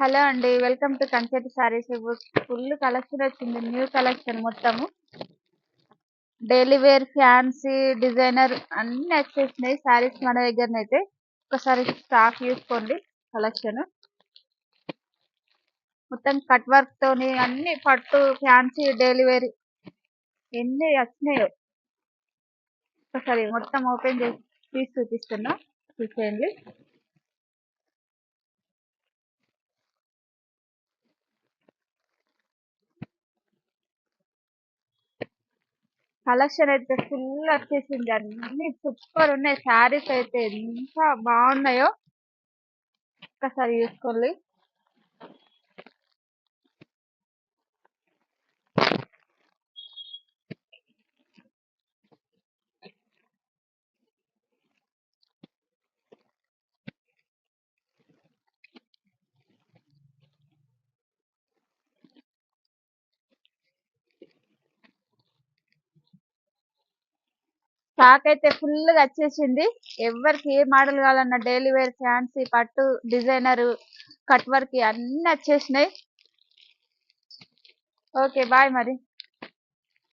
Hello అండి welcome to Kancheti saris full collection వచ్చింది new collection మొత్తము. డైలీ వేర్ ఫ్యాన్సీ డిజైనర్ అన్ని వచ్చేసినాయి. శారీస్ మన దగ్గరనైతే ఒకసారి స్టాక్ చూసుకోండి కలెక్షన్. మొత్తం కట్ వర్క్ తోని అన్ని పట్టు ఫ్యాన్సీ డైలీ వేర్ ఎన్ని వచ్చినాయో ఒకసారి మొత్తం ఓపెన్ చేసి తీసి చూపిస్తున్నా. చూసేయండి. కలెక్షన్ అయితే ఫుల్ వచ్చేసింది అన్ని సూపర్ ఉన్నాయి. శారీస్ అయితే ఎంత బాగున్నాయో ఒక్కసారి చూసుకోండి. స్టాక్ అయితే ఫుల్గా వచ్చేసింది. ఎవరికి ఏ మోడల్ కావాలన్నా డైలీ వేర్ ఫ్యాన్సీ పట్టు డిజైనర్ కట్ వర్క్ అన్ని వచ్చేసినాయి. ఓకే బాయ్ మరి.